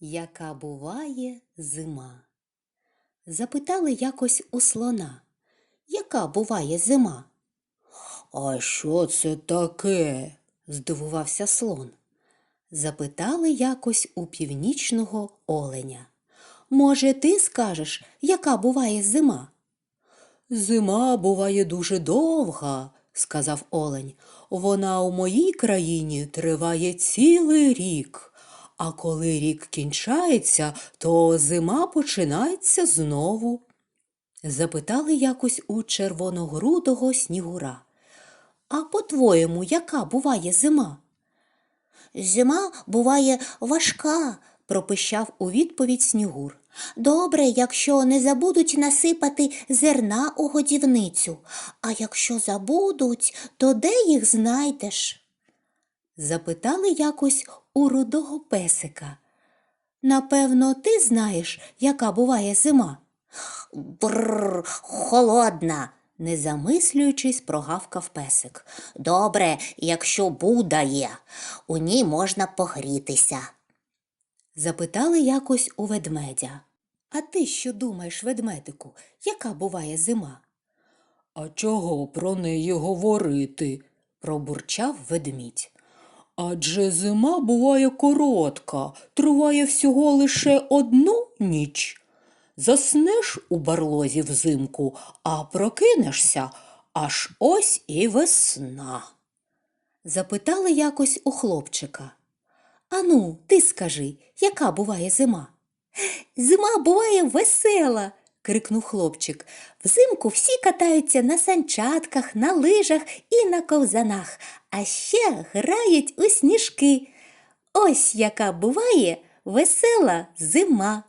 Яка буває зима? Запитали якось у слона. Яка буває зима? А що це таке? здивувався слон. Запитали якось у північного оленя. Може, ти скажеш, яка буває зима? Зима буває дуже довга, сказав олень. Вона у моїй країні триває цілий рік. А коли рік кінчається, то зима починається знову. Запитали якось у червоногрудого снігура. А по-твоєму, яка буває зима? Зима буває важка, пропищав у відповідь снігур. Добре, якщо не забудуть насипати зерна у годівницю, а якщо забудуть, то де їх знайдеш? Запитали якось у рудого песика. Напевно, ти знаєш, яка буває зима? Бррр, холодна, не замислюючись, прогавкав песик. Добре, якщо Буда є, у ній можна погрітися. Запитали якось у ведмедя. А ти що думаєш, ведмедику, яка буває зима? А чого про неї говорити? пробурчав ведмідь. Адже зима буває коротка, триває всього лише одну ніч. Заснеш у барлозі взимку, а прокинешся, аж ось і весна. Запитали якось у хлопчика. Ану, ти скажи, яка буває зима? Зима буває весела, крикнув хлопчик. Взимку всі катаються на санчатках, на лижах і на ковзанах, а ще грають у сніжки. Ось яка буває весела зима.